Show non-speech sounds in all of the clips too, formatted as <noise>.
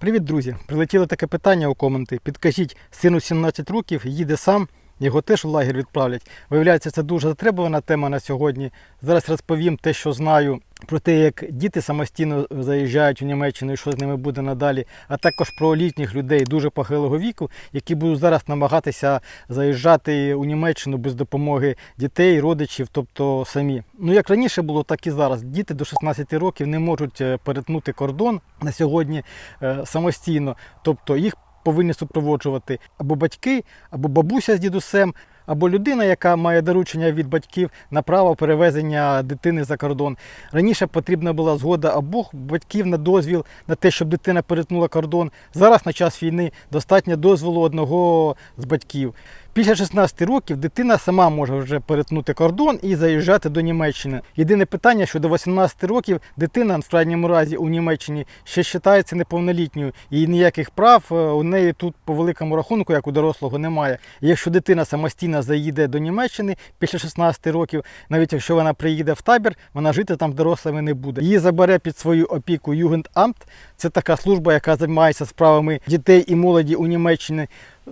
Привіт, друзі! Прилетіло таке питання у коменти. Підкажіть, сину 17 років, їде сам, його теж у лагер відправлять. Виявляється, це дуже затребувана тема на сьогодні. Зараз розповім те, що знаю про те, як діти самостійно заїжджають у Німеччину і що з ними буде надалі, а також про літніх людей дуже похилого віку, які будуть зараз намагатися заїжджати у Німеччину без допомоги дітей, родичів, тобто самі. Ну як раніше було, так і зараз. Діти до 16 років не можуть е, перетнути кордон на сьогодні е, самостійно, тобто їх повинні супроводжувати або батьки, або бабуся з дідусем, або людина, яка має доручення від батьків на право перевезення дитини за кордон. Раніше потрібна була згода обох батьків на дозвіл на те, щоб дитина перетнула кордон. Зараз на час війни достатньо дозволу одного з батьків. Після 16 років дитина сама може вже перетнути кордон і заїжджати до Німеччини. Єдине питання, що до 18 років дитина в крайньому разі у Німеччині ще вважається неповнолітньою, і ніяких прав е, у неї тут по великому рахунку, як у дорослого, немає. І якщо дитина самостійно заїде до Німеччини після 16 років, навіть якщо вона приїде в табір, вона жити там дорослими не буде. Її забере під свою опіку Югендамт. Це така служба, яка займається справами дітей і молоді у Німеччині.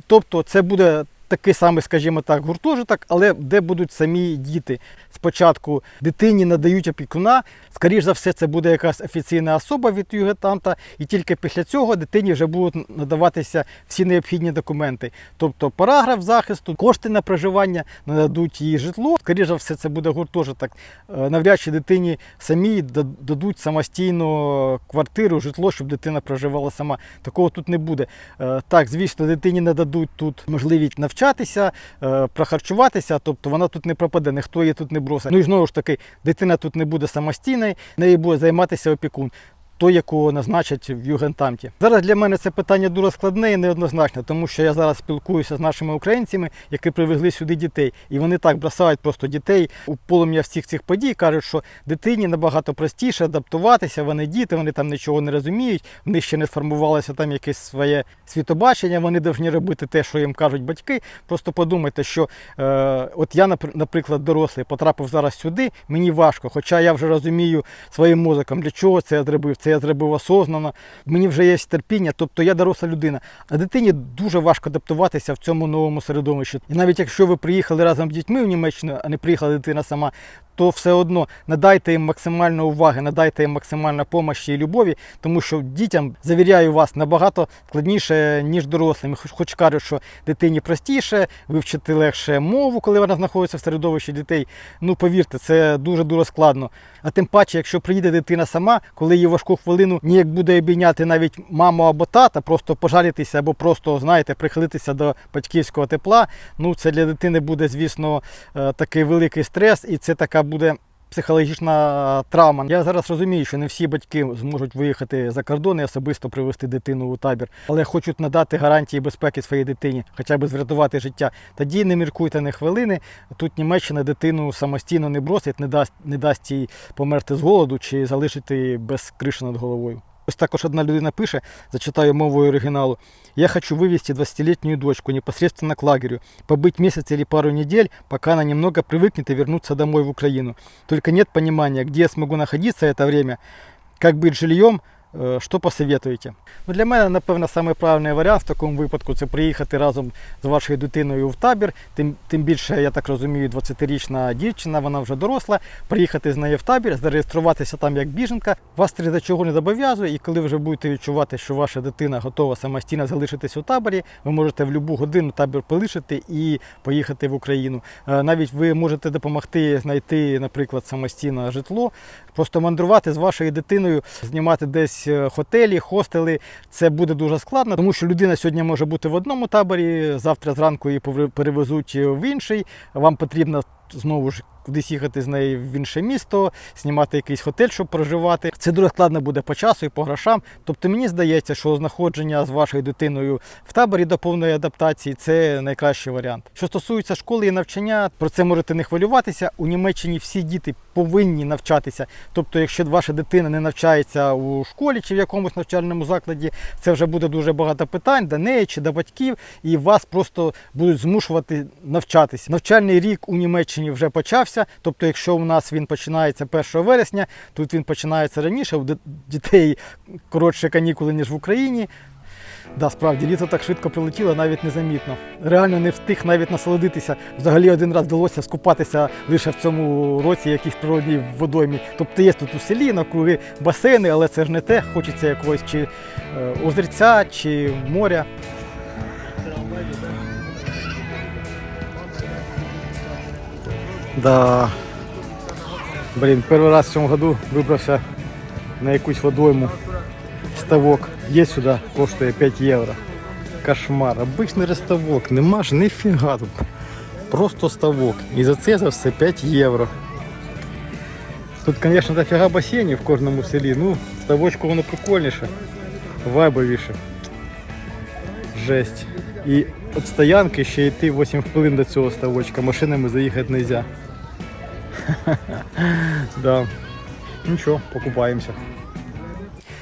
Тобто це буде такий самий, скажімо так, гуртожиток, але де будуть самі діти. Спочатку дитині надають опікуна, скоріш за все, це буде якась офіційна особа від югетанта, і тільки після цього дитині вже будуть надаватися всі необхідні документи. Тобто параграф захисту, кошти на проживання, нададуть їй житло. Скоріш за все, це буде гуртожиток. Е, Навряд чи дитині самі дадуть самостійно квартиру, житло, щоб дитина проживала сама. Такого тут не буде. Е, Так, звісно, дитині нададуть тут можливість навчатися, е, прохарчуватися, тобто вона тут не пропаде, ніхто її тут не бросить. Ну і знову ж таки, дитина тут не буде самостійною, нею буде займатися опікун. Той, якого назначать в Югентамті. Зараз для мене це питання дуже складне і неоднозначне, тому що я зараз спілкуюся з нашими українцями, які привезли сюди дітей. І вони так бросають просто дітей у полум'я всіх цих подій, кажуть, що дитині набагато простіше адаптуватися, вони діти, вони там нічого не розуміють, в них ще не сформувалося там якесь своє світобачення, вони повинні робити те, що їм кажуть батьки. Просто подумайте, що е, от я, напр- наприклад, дорослий, потрапив зараз сюди, мені важко, хоча я вже розумію своїм мозоком, для чого це я зробив. Це я зробив осознанно. Мені вже є терпіння, тобто я доросла людина. А дитині дуже важко адаптуватися в цьому новому середовищі. І навіть якщо ви приїхали разом з дітьми в Німеччину, а не приїхала дитина сама, то все одно надайте їм максимально уваги, надайте їм максимально помощі і любові, тому що дітям, завіряю вас, набагато складніше, ніж дорослим. Хоч, кажуть, що дитині простіше, вивчити легше мову, коли вона знаходиться в середовищі дітей. Ну повірте, це дуже дуже складно. А тим паче, якщо приїде дитина сама, коли її важку хвилину ніяк буде обійняти навіть маму або тата, просто пожалітися або просто, знаєте, прихилитися до батьківського тепла. Ну це для дитини буде, звісно, е, такий великий стрес, і це така буде. Психологічна травма. Я зараз розумію, що не всі батьки зможуть виїхати за кордон і особисто привезти дитину у табір, але хочуть надати гарантії безпеки своїй дитині, хоча б зврятувати життя. Тоді не міркуйте не хвилини. Тут Німеччина дитину самостійно не бросить, не дасть, не дасть їй померти з голоду чи залишити без криші над головою. Ось також одна людина пише, зачитаю мовою оригиналу. Я хочу вывести 20-летнюю дочку непосредственно к лагерю, побыть месяц или пару недель, пока она немного привыкнет и вернуться домой в Украину. Только нет понимания, где я смогу находиться это время, как быть с жильем, Е, що посоветуєте? Ну, для мене, напевно, саме правильний варіант в такому випадку це приїхати разом з вашою дитиною в табір. Тим, тим більше, я так розумію, 20-річна дівчина, вона вже доросла. Приїхати з нею в табір, зареєструватися там як біженка. Вас ні до чого не зобов'язує, і коли вже будете відчувати, що ваша дитина готова самостійно залишитись у таборі, ви можете в будь-яку годину табір полишити і поїхати в Україну. Е, Навіть ви можете допомогти знайти, наприклад, самостійне житло, просто мандрувати з вашою дитиною, знімати десь е, хотелі, хостели. Це буде дуже складно, тому що людина сьогодні може бути в одному таборі, завтра зранку її перевезуть в інший. Вам потрібно знову ж кудись їхати з нею в інше місто, знімати якийсь готель, щоб проживати. Це дуже складно буде по часу і по грошам. Тобто мені здається, що знаходження з вашою дитиною в таборі до повної адаптації це найкращий варіант. Що стосується школи і навчання, про це можете не хвилюватися. У Німеччині всі діти повинні навчатися. Тобто, якщо ваша дитина не навчається у школі чи в якомусь навчальному закладі, це вже буде дуже багато питань до неї чи до батьків, і вас просто будуть змушувати навчатися. Навчальний рік у Німеччині вже почався. Розпочався. Тобто, якщо у нас він починається 1 вересня, тут він починається раніше, у дітей коротше канікули, ніж в Україні. Да, справді, літо так швидко прилетіло, навіть незамітно. Реально не встиг навіть насолодитися. Взагалі один раз вдалося скупатися лише в цьому році якійсь природній водоймі. Тобто є тут у селі, навкруги басейни, але це ж не те. Хочеться якогось чи е, озерця, чи моря. Да. Блін, перший раз в цьому году вибрався на якусь водойму. Ставок є сюди, коштує 5 євро. Кошмар. Обичний реставок, нема ж ніфіга тут. Просто ставок. І за це за все 5 євро. Тут, звісно, дофіга басейнів в кожному селі. Ну, ставочку воно прикольніше, вайбовіше. Жесть. І від стоянки ще йти 8 хвилин до цього ставочка. Машинами заїхати не можна. <laughs> Да. Нічого, покупаємося.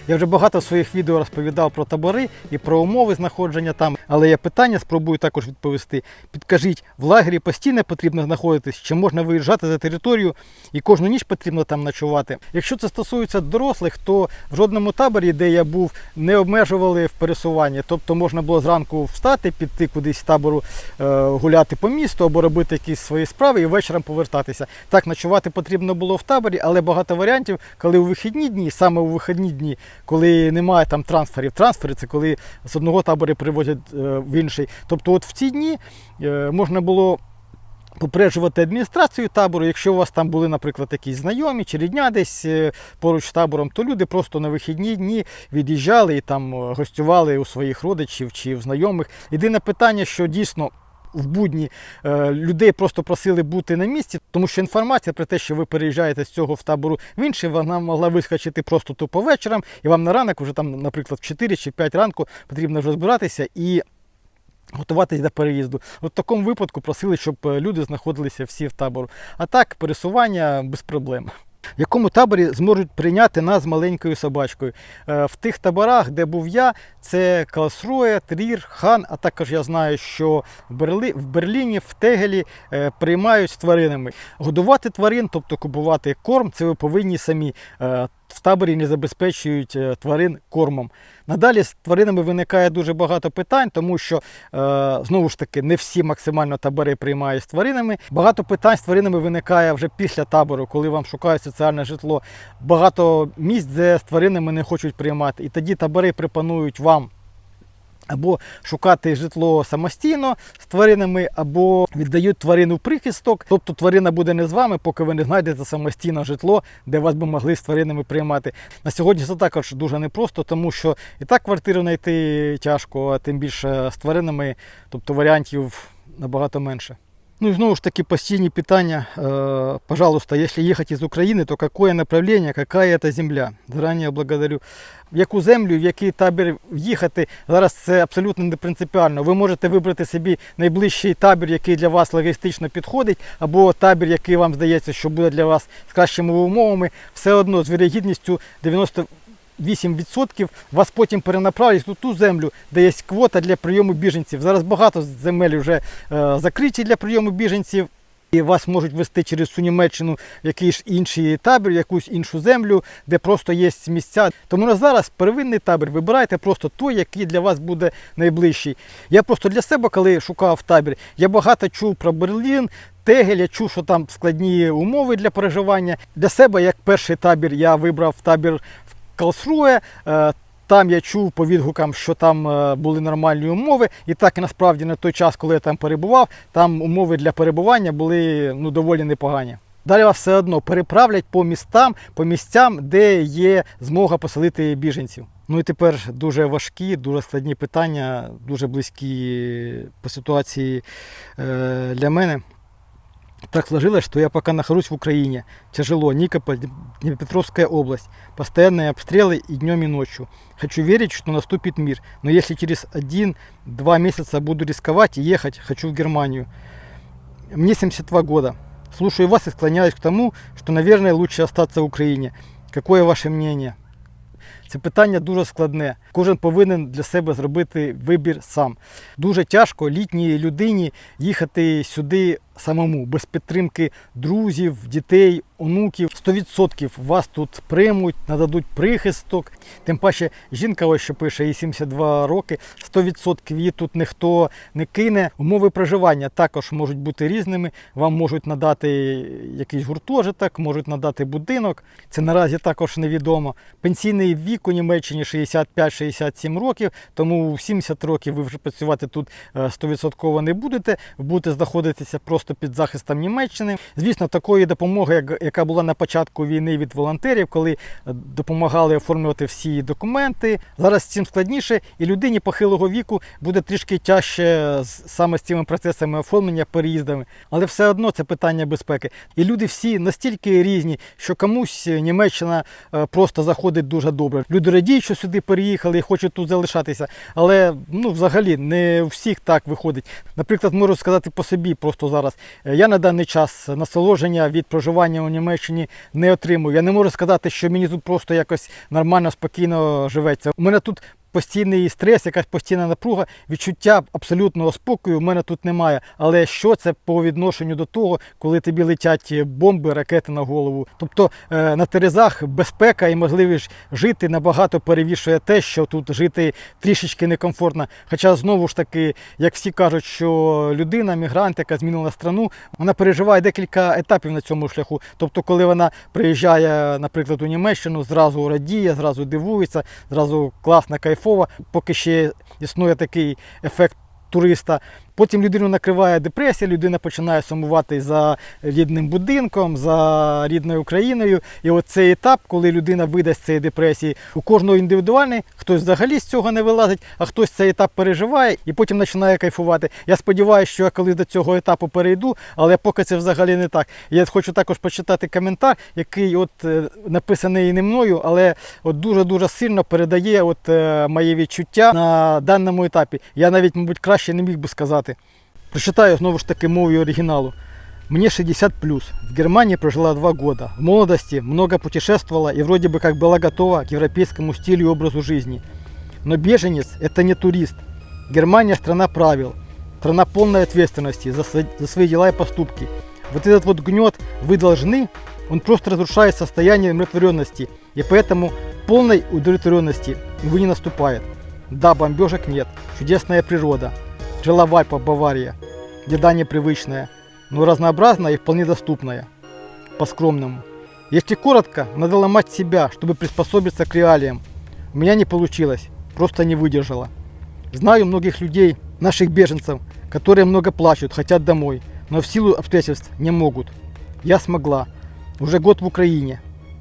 Я вже багато в своїх відео розповідав про табори і про умови знаходження там, але я питання спробую також відповісти. Підкажіть, в лагері постійно потрібно знаходитись, чи можна виїжджати за територію і кожну ніч потрібно там ночувати. Якщо це стосується дорослих, то в жодному таборі, де я був, не обмежували в пересуванні. Тобто можна було зранку встати, піти кудись з табору е, гуляти по місту або робити якісь свої справи і вечором повертатися. Так, ночувати потрібно було в таборі, але багато варіантів, коли у вихідні дні, саме у вихідні дні, коли немає там трансферів. Трансфери це коли з одного табору привозять в інший. Тобто, от в ці дні е, можна було. Попереджувати адміністрацію табору, якщо у вас там були, наприклад, якісь знайомі чи рідня десь е, поруч з табором, то люди просто на вихідні дні від'їжджали і там е, гостювали у своїх родичів чи в знайомих. Єдине питання, що дійсно в будні е, людей просто просили бути на місці, тому що інформація про те, що ви переїжджаєте з цього в табору в інший, вона могла вискочити просто тупо вечором, і вам на ранок, вже там, наприклад, в 4 чи 5 ранку потрібно вже збиратися і. Готуватись до переїзду. От в такому випадку просили, щоб е, люди знаходилися всі в табору. А так, пересування без проблем. В якому таборі зможуть прийняти нас маленькою собачкою? Е, В тих таборах, де був я, це Калсрує, Трір, Хан, а також я знаю, що в, Берліні, в Тегелі е, приймають з тваринами. Годувати тварин, тобто купувати корм, це ви повинні самі. В таборі не забезпечують е, тварин кормом. Надалі з тваринами виникає дуже багато питань, тому що е, знову ж таки не всі максимально табори приймають з тваринами. Багато питань з тваринами виникає вже після табору, коли вам шукають соціальне житло. Багато місць, де з тваринами не хочуть приймати. І тоді табори пропонують вам. Або шукати житло самостійно з тваринами, або віддають тварину прихисток. Тобто тварина буде не з вами, поки ви не знайдете самостійно житло, де вас би могли з тваринами приймати. На сьогодні це також дуже непросто, тому що і так квартиру знайти тяжко, а тим більше з тваринами, тобто варіантів набагато менше. Ну и знову ж таки постійні питання. Э, пожалуйста, если ехать из Украины, то какое направление, какая это земля? Заранее благодарю. В яку землю, в який табір їхати, зараз це абсолютно не принципіально. Ви можете вибрати собі найближчий табір, який для вас логістично підходить, або табір, який вам здається, що буде для вас з кращими умовами. Все одно з вірогідністю 90 8% вас потім перенаправлять у ту землю, де є квота для прийому біженців. Зараз багато земель вже е, закриті для прийому біженців. І вас можуть вести через цю Німеччину в якийсь інший табір, якусь іншу землю, де просто є місця. Тому на зараз первинний табір вибирайте просто той, який для вас буде найближчий. Я просто для себе, коли шукав табір, я багато чув про Берлін. Тегель, я чув, що там складні умови для проживання. Для себе, як перший табір, я вибрав табір Калсруе. Там я чув по відгукам, що там е, були нормальні умови. І так і насправді на той час, коли я там перебував, там умови для перебування були ну, доволі непогані. Далі вас все одно переправлять по містам, по місцям, де є змога поселити біженців. Ну і тепер дуже важкі, дуже складні питання, дуже близькі по ситуації е, для мене. Так сложилось, что я пока нахожусь в Украине. Тяжело. Никополь, Днепропетровская область. Постоянные обстрелы и днем, и ночью. Хочу верить, что наступит мир. Но если через один-два месяца буду рисковать и ехать, хочу в Германию. Мне 72 года. Слушаю вас и склоняюсь к тому, что, наверное, лучше остаться в Украине. Какое ваше мнение? Це питання дуже складне. Кожен повинен для себе зробити вибір сам. Дуже тяжко літній людині їхати сюди самому, без підтримки друзів, дітей, онуків. 100% вас тут приймуть, нададуть прихисток. Тим паче, жінка, ось що пише, їй 72 роки, 100% її тут ніхто не кине. Умови проживання також можуть бути різними. Вам можуть надати якийсь гуртожиток, можуть надати будинок. Це наразі також невідомо. Пенсійний вік у Німеччині 65-67 років, тому в 70 років ви вже працювати тут е, 100% не будете. Будете знаходитися просто під захистом Німеччини. Звісно, такої допомоги, як- яка була на початку війни від волонтерів, коли е, допомагали оформлювати всі документи. Зараз цим складніше, і людині похилого віку буде трішки тяжче саме з цими процесами оформлення, переїздами. Але все одно це питання безпеки. І люди всі настільки різні, що комусь Німеччина е, просто заходить дуже добре. Люди радіють, що сюди переїхали і хочуть тут залишатися. Але ну, взагалі не у всіх так виходить. Наприклад, можу сказати по собі просто зараз. Е, Я на даний час насолодження від проживання у Німеччині не отримую. Я не можу сказати, що мені тут просто якось нормально, спокійно живеться. У мене тут постійний стрес, якась постійна напруга, відчуття абсолютного спокою в мене тут немає. Але що це по відношенню до того, коли тобі летять бомби, ракети на голову? Тобто е, на терезах безпека і можливість жити набагато перевішує те, що тут жити трішечки некомфортно. Хоча знову ж таки, як всі кажуть, що людина, мігрант, яка змінила страну, вона переживає декілька етапів на цьому шляху. Тобто, коли вона приїжджає, наприклад, у Німеччину, зразу радіє, зразу дивується, зразу класна, кайфова, поки ще існує такий ефект туриста. Потім людину накриває депресія, людина починає сумувати за рідним будинком, за рідною Україною. І от цей етап, коли людина вийде з цієї депресії, у кожного індивідуальний, хтось взагалі з цього не вилазить, а хтось цей етап переживає і потім починає кайфувати. Я сподіваюся, що я коли до цього етапу перейду, але поки це взагалі не так. Я хочу також почитати коментар, який от е, написаний не мною, але от дуже-дуже сильно передає от е, мої відчуття на даному етапі. Я навіть, мабуть, краще не міг би сказати. Прочитаю знову ж таки мовою оригіналу. Мне 60 плюс. В Германии прожила два года. В молодости много путешествовала и вроде бы как была готова к европейскому стилю и образу жизни. Но беженец – это не турист. Германия – страна правил. Страна полной ответственности за, за свои дела и поступки. Вот этот вот гнет «вы должны», он просто разрушает состояние умиротворенности. И поэтому полной удовлетворенности вы не наступает. Да, бомбежек нет. Чудесная природа. В Альпах, Бавария. Еда непривычная, но разнообразная и вполне доступная. По-скромному. Если коротко, надо ломать себя, чтобы приспособиться к реалиям. У меня не получилось, просто не выдержала. Знаю многих людей, наших беженцев, которые много плачут, хотят домой, но в силу обстоятельств не могут. Я смогла. Уже год в Україні.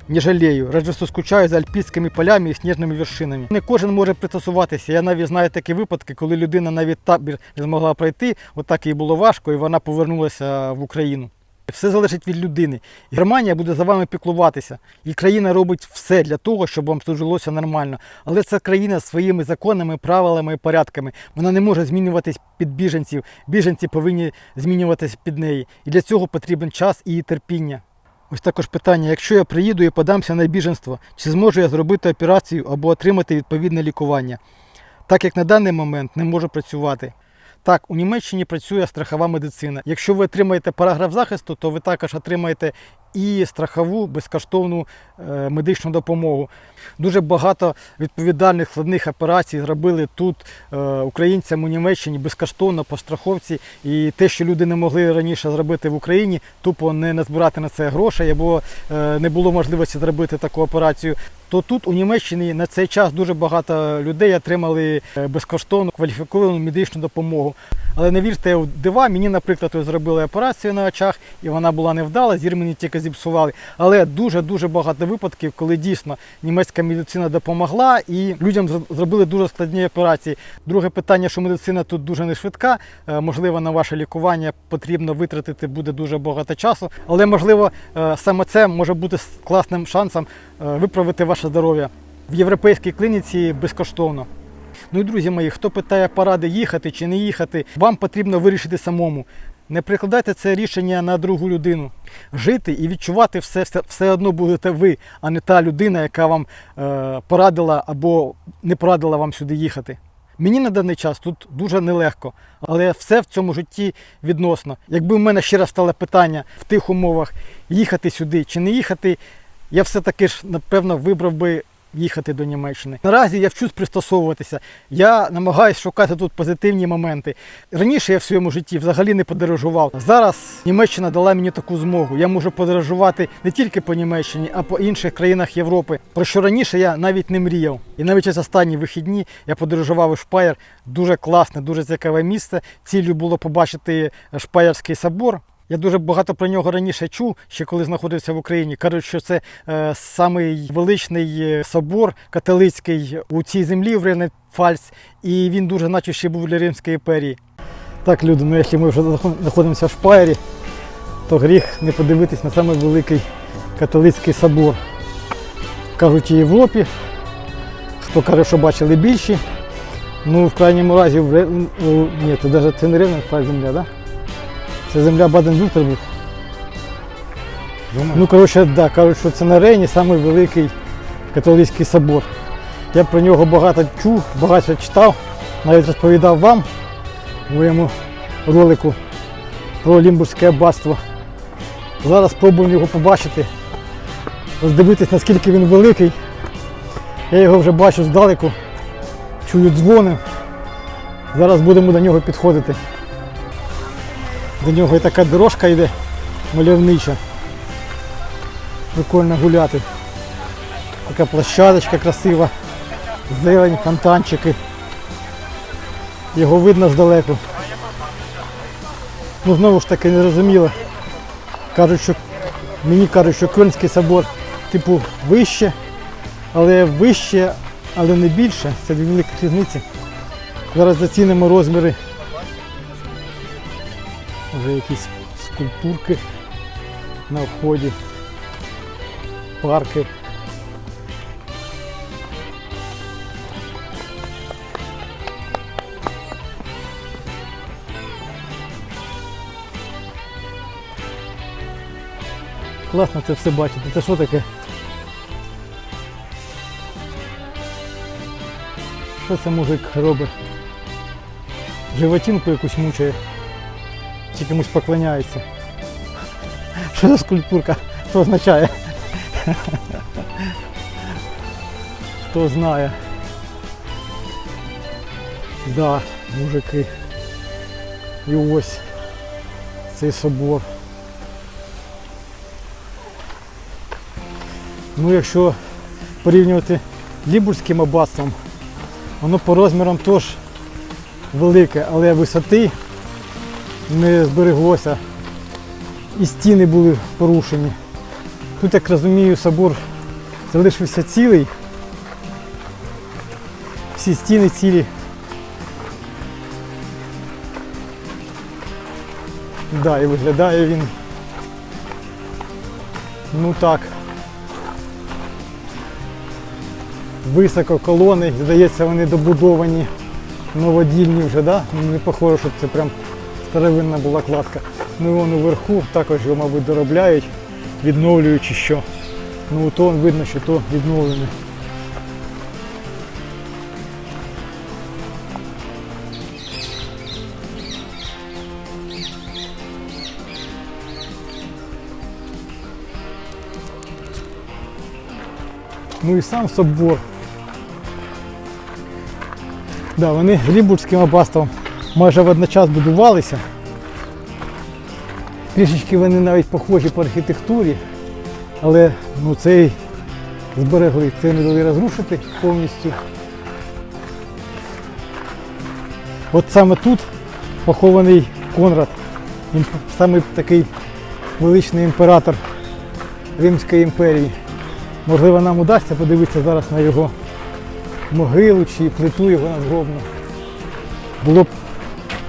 Не жалею, радше що скучаю за альпійськими полями і сніжними вершинами. Не кожен може пристосуватися. Я навіть знаю такі випадки, коли людина навіть табір не змогла пройти, отак їй було важко, і вона повернулася в Україну. Все залежить від людини. Германія буде за вами піклуватися. І країна робить все для того, щоб вам тут жилося нормально. Але це країна своїми законами, правилами і порядками. Вона не може змінюватись під біженців. Біженці повинні змінюватись під неї. І для цього потрібен час і терпіння. Ось також питання: якщо я приїду і подамся на біженство, чи зможу я зробити операцію або отримати відповідне лікування? Так як на даний момент не можу працювати. Так, у Німеччині працює страхова медицина. Якщо ви отримаєте параграф захисту, то ви також отримаєте і страхову безкоштовну е, медичну допомогу. Дуже багато відповідальних складних операцій зробили тут е, українцям у Німеччині безкоштовно по страховці. І те, що люди не могли раніше зробити в Україні, тупо не назбирати на це грошей, або е, не було можливості зробити таку операцію. То тут у Німеччині на цей час дуже багато людей отримали е, безкоштовну кваліфіковану медичну допомогу. Але не вірте у дива, мені, наприклад, зробили операцію на очах, і вона була невдала, зір мені тільки зіпсували. Але дуже-дуже багато випадків, коли дійсно німецька медицина допомогла і людям зробили дуже складні операції. Друге питання, що медицина тут дуже не швидка. Е, Можливо, на ваше лікування потрібно витратити буде дуже багато часу, але можливо е, саме це може бути класним шансом виправити ваше здоров'я в європейській клініці безкоштовно. Ну і друзі мої, хто питає поради їхати чи не їхати, вам потрібно вирішити самому. Не прикладайте це рішення на другу людину. Жити і відчувати все, все, все одно будете ви, а не та людина, яка вам е, порадила або не порадила вам сюди їхати. Мені на даний час тут дуже нелегко, але все в цьому житті відносно. Якби в мене ще раз стало питання в тих умовах їхати сюди чи не їхати, я все-таки ж напевно вибрав би їхати до Німеччини. Наразі я вчусь пристосовуватися. Я намагаюся шукати тут позитивні моменти. Раніше я в своєму житті взагалі не подорожував. Зараз Німеччина дала мені таку змогу. Я можу подорожувати не тільки по Німеччині, а по інших країнах Європи. Про що раніше я навіть не мріяв. І навіть ось останні вихідні я подорожував у Шпаєр. Дуже класне, дуже цікаве місце. Ціллю було побачити Шпаєрський собор. Я дуже багато про нього раніше чув, ще коли знаходився в Україні. Кажуть, що це е, самий величний е, собор католицький у цій землі в Рейне Фальц, і він дуже наче ще був для Римської імперії. Так, люди, ну якщо ми вже знаходимося в Шпаєрі, то гріх не подивитись на самий великий католицький собор. Кажуть, у Європі. Хто каже, що бачили більші. Ну, в крайньому разі, в ні, це навіть це не Рейне земля, так? Да? Це земля Баден-Вюртемберг. Ну, коротше, да, кажуть, що це на Рейні самий великий католицький собор. Я про нього багато чув, багато читав, навіть розповідав вам у моєму ролику про Лімбурзьке аббатство. Зараз спробуємо його побачити, роздивитись, наскільки він великий. Я його вже бачу здалеку, чую дзвони. Зараз будемо до нього підходити. До нього і така дорожка йде мальовнича. Прикольно гуляти. Така площадочка красива, зелень, фонтанчики. Його видно здалеку. Ну знову ж таки незрозуміло. Кажуть, що мені кажуть, що Кельнський собор типу вище, але вище, але не більше. Це дві великі різниці. Зараз зацінимо розміри вже якісь скульптурки на вході, парки. Класно це все бачити. Це що таке? Що це мужик робить? Животинку якусь мучає чи комусь поклоняється. Що за скульптурка? Що означає? Хто знає. Да, мужики. І ось цей собор. Ну, якщо порівнювати Лібурським аббатством, воно по розмірам теж велике, але висоти не збереглося. І стіни були порушені. Тут, як розумію, собор залишився цілий. Всі стіни цілі. Да, і виглядає він. Ну так. Високо колони, здається, вони добудовані новодільні вже, да? Не похоже, що це прям старовинна була кладка. Ну і вон уверху також його, мабуть, доробляють, відновлюючи що. Ну то видно, що то відновлене. Ну і сам собор. Да, вони Лібурзьким аббатством майже водночас будувалися. Трішечки вони навіть похожі по архітектурі, але ну, цей зберегли, це не дали розрушити повністю. От саме тут похований Конрад, саме такий величний імператор Римської імперії. Можливо, нам удасться подивитися зараз на його могилу чи плиту його надгробну. Було б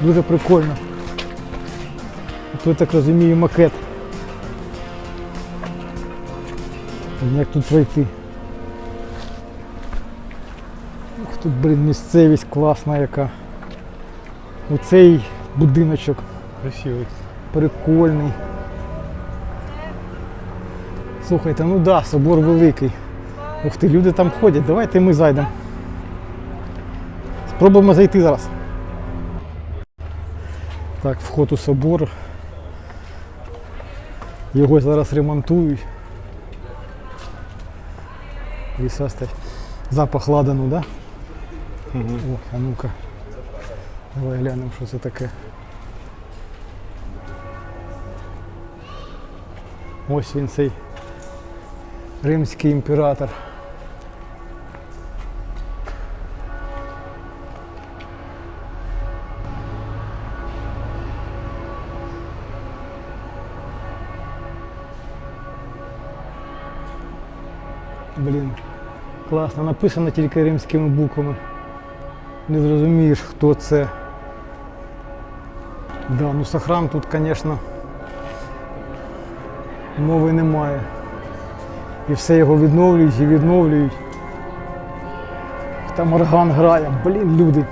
дуже прикольно. Тут, я так розумію, макет. Як тут пройти? Ух, тут, блін, місцевість класна яка. Оцей будиночок Красивий. прикольний. Слухайте, ну да, собор великий. Ух ти, люди там ходять, давайте ми зайдемо. Спробуємо зайти зараз. Так, вход у собор. Його зараз ремонтують. Ліса стоять. Запах ладану, да? О, а ну-ка. Давай глянемо, що це таке. Ось він цей римський імператор. Блін, класно, написано тільки римськими буквами. Не зрозумієш, хто це. Да, ну Сахрам тут, звісно, мови немає. І все його відновлюють і відновлюють. Там орган грає. Блін, люди.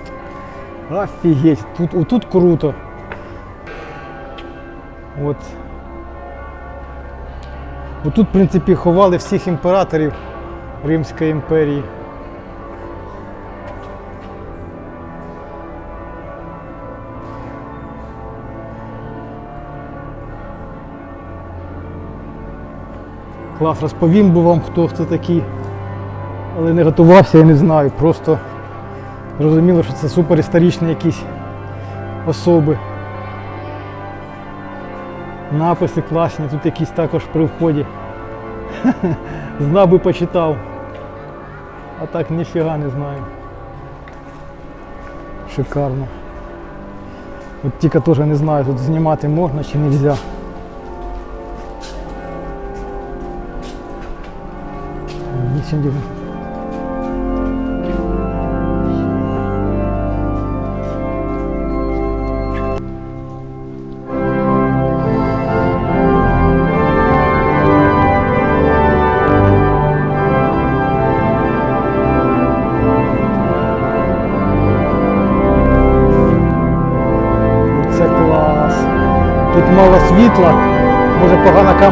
Офігеть, тут, отут круто. От. Отут, в принципі, ховали всіх імператорів Римської імперії. Клас, розповім би вам, хто це такий. Але не готувався, я не знаю. Просто зрозуміло, що це суперісторичні якісь особи. Написи класні, тут якісь також при вході. <laughs> Знав би почитав. А так ніфіга не знаю. Шикарно. От тільки теж не знаю, тут знімати можна чи не можна. Нічим дивним.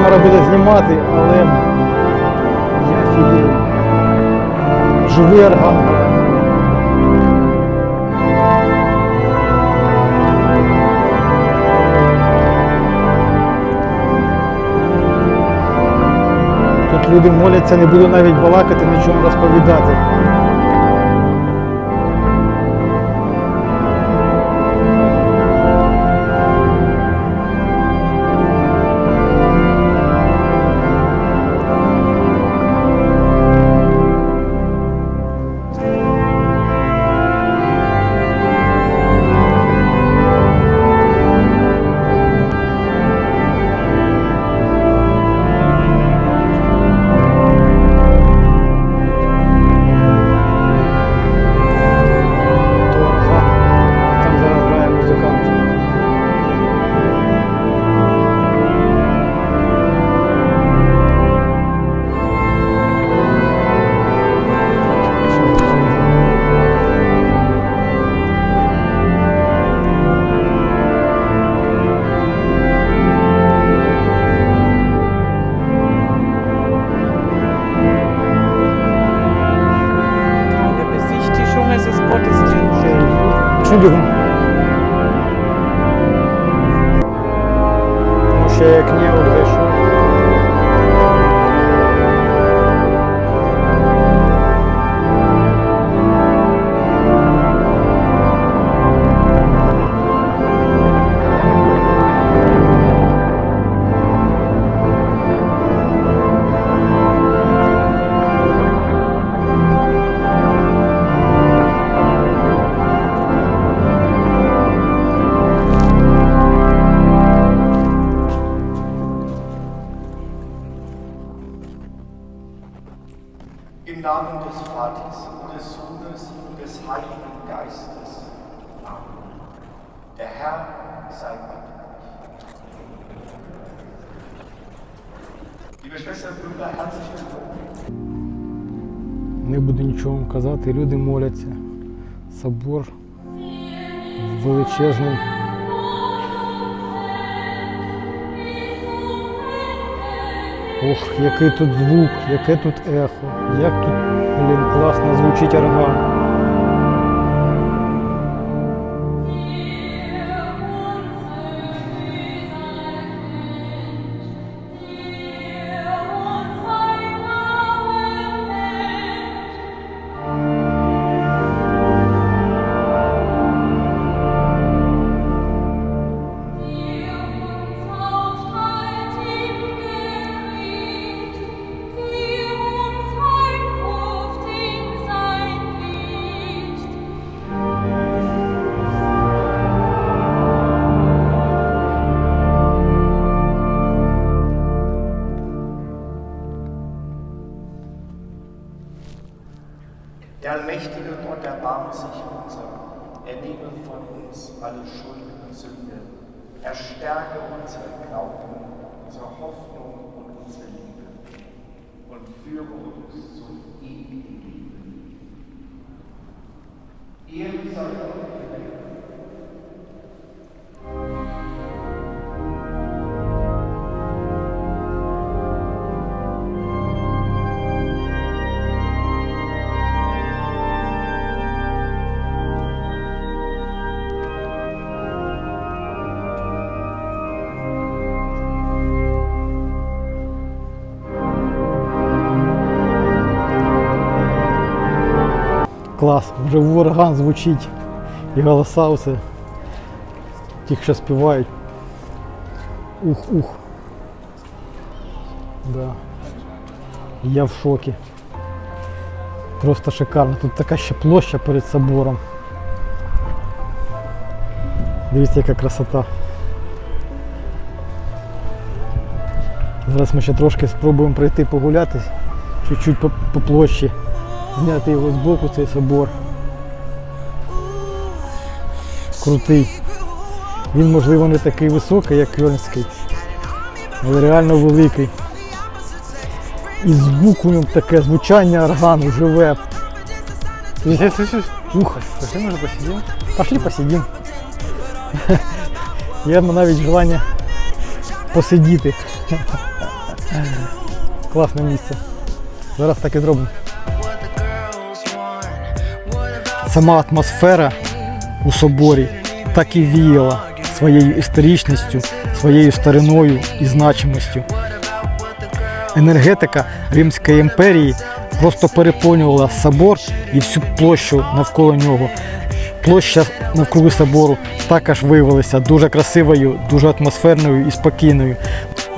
Камера буде знімати, але я фігію. Живий орган. Тут люди моляться, не буду навіть балакати, нічого розповідати. Собор величезний. Ох, який тут звук, яке тут ехо, як тут, блін, класно звучить орган. Клас, вже в орган звучить і голоса усе. Ті, що співають. Ух, ух. Да. Я в шокі. Просто шикарно. Тут така ще площа перед собором. Дивіться, яка красота. Зараз ми ще трошки спробуємо пройти погуляти, чуть-чуть по, по площі, зняти його з боку, цей собор. Крутий. Він, можливо, не такий високий, як Кьольнський, але реально великий. І у ньому таке звучання органу живе. Ти слышиш? Ух, Пошли, може, посидимо? пошли посидим. Є навіть желання посидіти. Класне місце. Зараз так і зробимо. Сама атмосфера у соборі так і віяла своєю історичністю, своєю стариною і значимостю. Енергетика Римської імперії просто переповнювала собор і всю площу навколо нього. Площа навкруги собору також виявилася дуже красивою, дуже атмосферною і спокійною.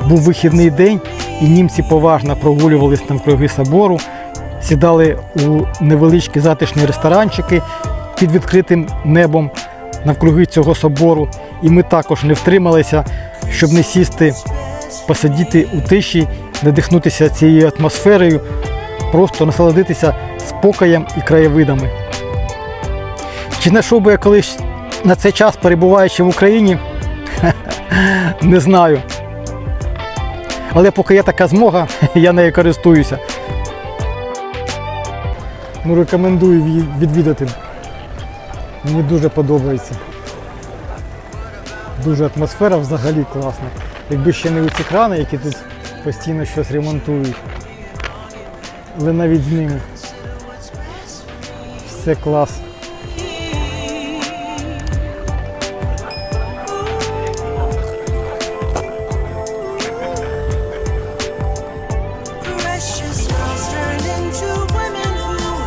Був вихідний день, і німці поважно прогулювались навкруги собору, сідали у невеличкі затишні ресторанчики під відкритим небом навкруги цього собору. І ми також не втрималися, щоб не сісти, посидіти у тиші, надихнутися цією атмосферою, просто насолодитися спокоєм і краєвидами. Чи знайшов би я колись на цей час, перебуваючи в Україні, <laughs> не знаю. Але поки є така змога, <laughs> я нею користуюся. Ну, рекомендую відвідати. Мені дуже подобається. Дуже атмосфера взагалі класна. Якби ще не ці крани, які тут постійно щось ремонтують. Але навіть з ними. Все клас.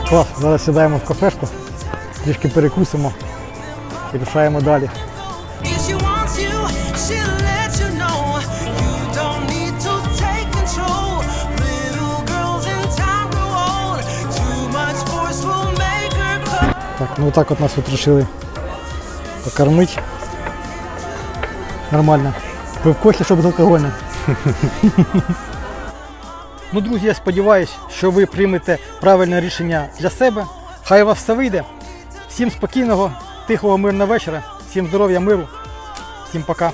Клас, зараз сідаємо в кафешку, трішки перекусимо і рушаємо далі. Так, ну так от нас от рішили покормити. Нормально. Пивко, щоб безалкогольне. ну, друзі, я сподіваюся, що ви приймете правильне рішення для себе. Хай вас все вийде. Всім спокійного, тихого, мирного вечора, всім здоров'я, миру, всім пока.